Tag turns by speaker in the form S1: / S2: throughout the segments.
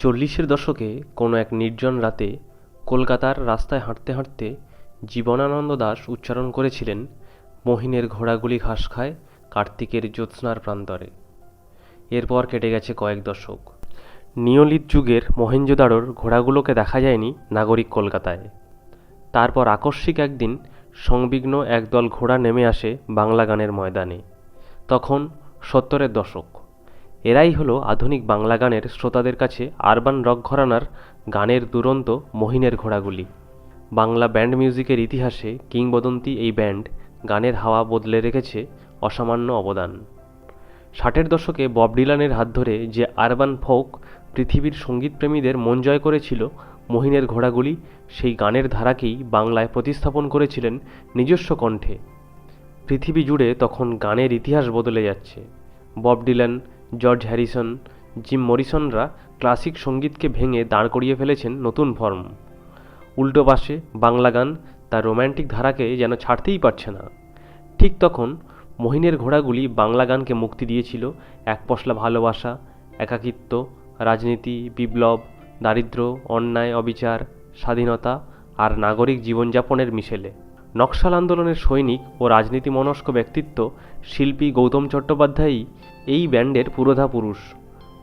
S1: চল্লিশের দশকে কোনো এক নির্জন রাতে কলকাতার রাস্তায় হাঁটতে হাঁটতে জীবনানন্দ দাশ উচ্চারণ করেছিলেন, মহিনের ঘোড়াগুলি ঘাস খায় কার্তিকের জ্যোৎস্নার প্রান্তরে। এরপর কেটে গেছে কয়েক দশক। নিয়লিত যুগের মহেঞ্জোদারোর ঘোড়াগুলোকে দেখা যায়নি নাগরিক কলকাতায়। তারপর আকস্মিক একদিন সংবিঘ্ন একদল ঘোড়া নেমে আসে বাংলা গানের ময়দানে। তখন সত্তরের দশক। এরাই হলো আধুনিক বাংলা গানের শ্রোতাদের কাছে আরবান রক ঘরানার গানের দুরন্ত, মহিনের ঘোড়াগুলি। বাংলা ব্যান্ড মিউজিকের ইতিহাসে কিংবদন্তি এই ব্যান্ড গানের হাওয়া বদলে রেখেছে অসামান্য অবদান। ষাটের দশকে বব ডিলানের হাত ধরে যে আরবান ফোক পৃথিবীর সঙ্গীতপ্রেমীদের মন জয় করেছিল, মহিনের ঘোড়াগুলি সেই গানের ধারাকেই বাংলায় প্রতিস্থাপন করেছিলেন নিজস্ব কণ্ঠে। পৃথিবী জুড়ে তখন গানের ইতিহাস বদলে যাচ্ছে। Bob Dylan George Harrison, Jim মরিসনরা classic সঙ্গীতকে ভেঙে দাঁড় করিয়ে ফেলেছেন নতুন ফর্ম। উল্টো পাশে বাংলা গান তার রোম্যান্টিক ধারাকে যেন ছাড়তেই পারছে না। ঠিক তখন মহিনের ঘোড়াগুলি বাংলা গানকে মুক্তি দিয়েছিল এক পশলা ভালোবাসা, একাকিত্ব, রাজনীতি, বিপ্লব, দারিদ্র্য, অন্যায়, অবিচার, স্বাধীনতা আর নাগরিক জীবনযাপনের মিশেলে। নকশাল আন্দোলনের সৈনিক ও রাজনীতি মনস্ক ব্যক্তিত্ব শিল্পী গৌতম চট্টোপাধ্যায়ই এই ব্যান্ডের পুরোধা পুরুষ।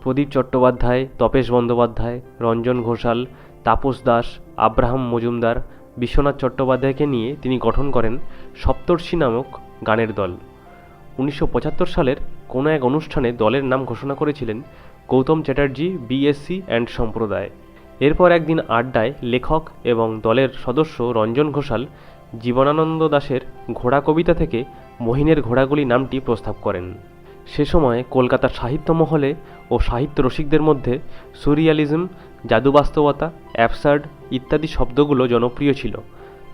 S1: প্রদীপ চট্টোপাধ্যায়, তপেশ বন্দ্যোপাধ্যায়, রঞ্জন ঘোষাল, তাপস দাস, আব্রাহাম মজুমদার, বিশ্বনাথ চট্টোপাধ্যায়কে নিয়ে তিনি গঠন করেন সপ্তর্ষি নামক গানের দল। উনিশশো পঁচাত্তর সালের কোনো এক অনুষ্ঠানে দলের নাম ঘোষণা করেছিলেন গৌতম চ্যাটার্জি বিএসসি অ্যান্ড সম্প্রদায়। এরপর একদিন আড্ডায় লেখক এবং দলের সদস্য রঞ্জন ঘোষাল জীবনানন্দ দাশের ঘোড়া কবিতা থেকে মহিনের ঘোড়াগুলি নামটি প্রস্তাব করেন। সে সময় কলকাতার সাহিত্য মহলে ও সাহিত্য রসিকদের মধ্যে সুরিয়ালিজম জাদুবাস্তবতা অ্যাবসার্ড ইত্যাদি শব্দগুলো জনপ্রিয় ছিল।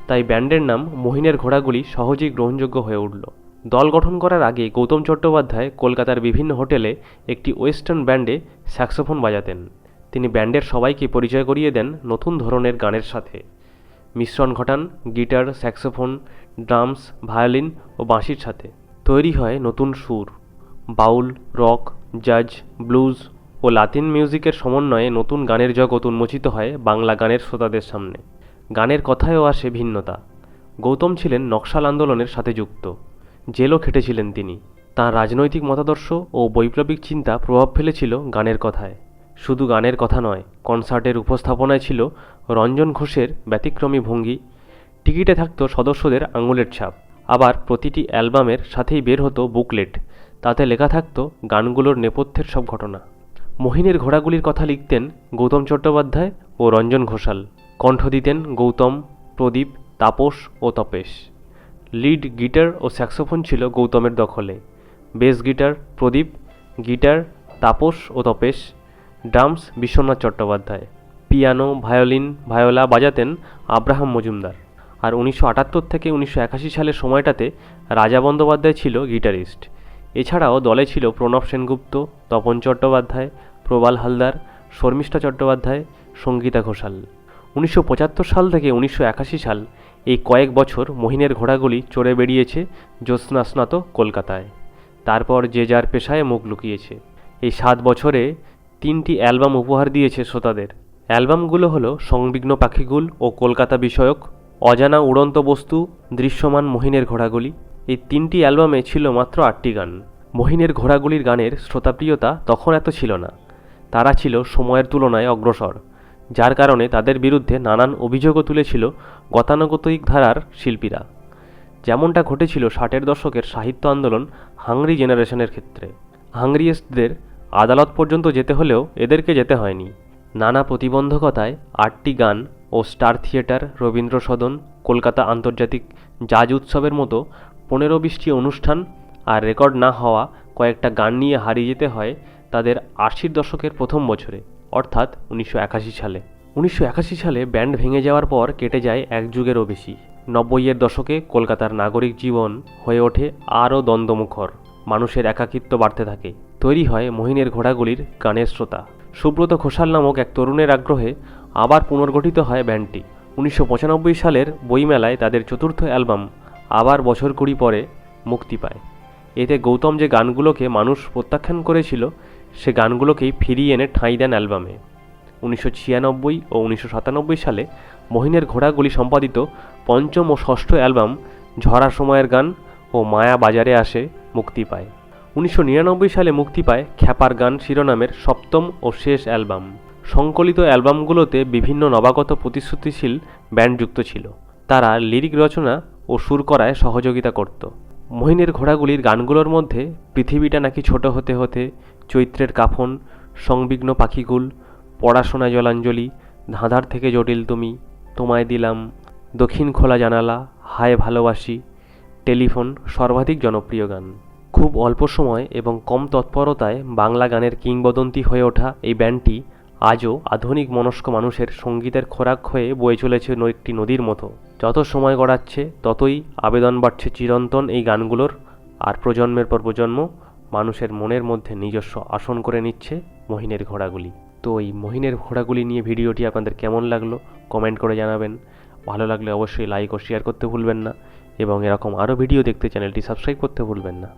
S1: তাই ব্যান্ডের নাম মহিনের ঘোড়াগুলি সহজেই গ্রহণযোগ্য হয়ে উঠল। দল গঠন করার আগে গৌতম চট্টোপাধ্যায় কলকাতার বিভিন্ন হোটেলে একটি ওয়েস্টার্ন ব্যান্ডে স্যাক্সোফোন বাজাতেন। তিনি ব্যান্ডের সবাইকে পরিচয় করিয়ে দেন নতুন ধরনের গানের সাথে। মিশ্রণ ঘটান, গিটার, স্যাক্সোফোন, ড্রামস, ভায়োলিন ও বাঁশির সাথে। তৈরি হয় নতুন সুর। বাউল, রক, জাজ, ব্লুজ ও লাতিন মিউজিকের সমন্বয়ে নতুন গানের জগৎ উন্মোচিত হয় বাংলা গানের শ্রোতাদের সামনে। গানের কথায়ও আসে ভিন্নতা। গৌতম ছিলেন নকশাল আন্দোলনের সাথে যুক্ত। জেলও খেটেছিলেন তিনি। তাঁর রাজনৈতিক মতাদর্শ ও বৈপ্লবিক চিন্তা প্রভাব ফেলেছিল গানের কথায়। শুধু গানের কথা নয়, কনসার্টের উপস্থাপনায় ছিল রঞ্জন ঘোষের ব্যতিক্রমী ভঙ্গি। টিকিটে থাকত সদস্যদের আঙুলের ছাপ। আবার প্রতিটি অ্যালবামের সাথেই বের হতো বুকলেট। তাতে লেখা থাকত গানগুলোর নেপথ্যের সব ঘটনা। মহিনের ঘোড়াগুলির কথা লিখতেন গৌতম চট্টোপাধ্যায় ও রঞ্জন ঘোষাল। কণ্ঠ দিতেন গৌতম, প্রদীপ, তাপস ও তপেশ। লিড গিটার ও স্যাক্সোফোন ছিল গৌতমের দখলে। Bass guitar Pradip, guitar, Tapas ও Tapesh. Drums Biswanath Chattopadhyay. Piano, violin, viola বাজাতেন Abraham Majumdar. আর উনিশশো আটাত্তর থেকে উনিশশো একাশি সালের সময়টাতে রাজা বন্দ্যোপাধ্যায় ছিল গিটারিস্ট। এছাড়াও দলে ছিল প্রণব সেনগুপ্ত, তপন চট্টোপাধ্যায়, প্রবাল হালদার, শর্মিষ্ঠা চট্টোপাধ্যায়, সঙ্গীতা ঘোষাল। উনিশশো পঁচাত্তর সাল থেকে উনিশশো একাশি সাল এই কয়েক বছর মহিনের ঘোড়াগুলি চড়ে বেরিয়েছে জ্যোৎস্নাস্নাত কলকাতায়। তারপর যে যার পেশায় মুখ লুকিয়েছে। এই সাত বছরে তিনটি অ্যালবাম উপহার দিয়েছে শ্রোতাদের। অ্যালবামগুলো হলো সংবিঘ্ন পাখিগুল ও কলকাতা বিষয়ক, অজানা উড়ন্ত বস্তু, দৃশ্যমান মহিনের ঘোড়াগুলি। এই তিনটি অ্যালবামে ছিল মাত্র আটটি গান। মহিনের ঘোড়াগুলির গানের শ্রোতাপ্রিয়তা তখন এত ছিল না। তারা ছিল সময়ের তুলনায় অগ্রসর, যার কারণে তাদের বিরুদ্ধে নানান অভিযোগও তুলেছিল গতানুগতিক ধারার শিল্পীরা। যেমনটা ঘটেছিল ষাটের দশকের সাহিত্য আন্দোলন হাংরি জেনারেশনের ক্ষেত্রে। হাংরিয়েস্টদের আদালত পর্যন্ত যেতে হলেও এদেরকে যেতে হয়নি। নানা প্রতিবন্ধকতায় আটটি গান ও স্টার থিয়েটার, রবীন্দ্র সদন, কলকাতা আন্তর্জাতিক জাজ উৎসবের মতো পনেরো বিশটি অনুষ্ঠান আর রেকর্ড না হওয়া কয়েকটা গান নিয়ে হারিয়ে যেতে হয় তাদের আশির দশকের প্রথম বছরে, অর্থাৎ উনিশশো একাশি সালে। উনিশশো একাশি সালে ব্যান্ড ভেঙে যাওয়ার পর কেটে যায় এক যুগেরও বেশি। নব্বইয়ের দশকে কলকাতার নাগরিক জীবন হয়ে ওঠে আরও দ্বন্দ্বমুখর। মানুষের একাকিত্ব বাড়তে থাকে। তৈরি হয় মহিনের ঘোড়াগুলির গানের শ্রোতা। সুব্রত ঘোষাল নামক এক তরুণের আগ্রহে আবার পুনর্গঠিত হয় ব্যান্ডটি। উনিশশো পঁচানব্বই সালের বইমেলায় তাদের চতুর্থ অ্যালবাম, আবার বছর কুড়ি পরে মুক্তি পায়। এতে গৌতম যে গানগুলোকে মানুষ প্রত্যাখ্যান করেছিল, সে গানগুলোকেই ফিরিয়ে এনে ঠাঁই দেন অ্যালবামে। উনিশশো ছিয়ানব্বই ও উনিশশো সাতানব্বই সালে মহিনের ঘোড়াগুলি সম্পাদিত পঞ্চম ও ষষ্ঠ অ্যালবাম, ঝরা সময়ের গান ও মায়া বাজারে আসে মুক্তি পায়। উনিশশো নিরানব্বই সালে মুক্তি পায় খ্যাপার গান শিরোনামের সপ্তম ও শেষ অ্যালবাম। সংকলিত অ্যালবামগুলোতে বিভিন্ন নবাগত প্রতিশ্রুতিশীল ব্যান্ড যুক্ত ছিল। তারা লিরিক রচনা ও সুর করায় সহযোগিতা করত। মহিনের ঘোড়াগুলির গানগুলোর মধ্যে, পৃথিবীটা নাকি ছোট হতে হতে, চৈত্রের কাফন, সংবিঘ্ন পাখিগুল, পড়াশোনা জলাঞ্জলি, ধাঁধার থেকে জটিল তুমি, তোমায় দিলাম, দক্ষিণ খোলা জানালা, হায় ভালোবাসি, টেলিফোন সর্বাধিক জনপ্রিয় গান। খুব অল্প সময় এবং কম তৎপরতায় বাংলা গানের কিংবদন্তি হয়ে ওঠা এই ব্যান্ডটি আজও আধুনিক মনস্ক মানুষের সঙ্গীতের খোরাক হয়ে বয়ে চলেছে একটি নদীর মতো। যত সময় গড়াচ্ছে, ততই আবেদন বাড়ছে চিরন্তন এই গানগুলোর। আর প্রজন্মের পর প্রজন্ম মানুষের মনের মধ্যে নিজস্ব আসন করে নিচ্ছে মহিনের ঘোড়াগুলি। তো এই মহিনের ঘোড়াগুলি নিয়ে ভিডিওটি আপনাদের কেমন লাগল, কমেন্ট করে জানাবেন। ভালো লাগলে অবশ্যই লাইক ও শেয়ার করতে ভুলবেন না এবং এরকম আরও ভিডিও দেখতে চ্যানেলটি সাবস্ক্রাইব করতে ভুলবেন না।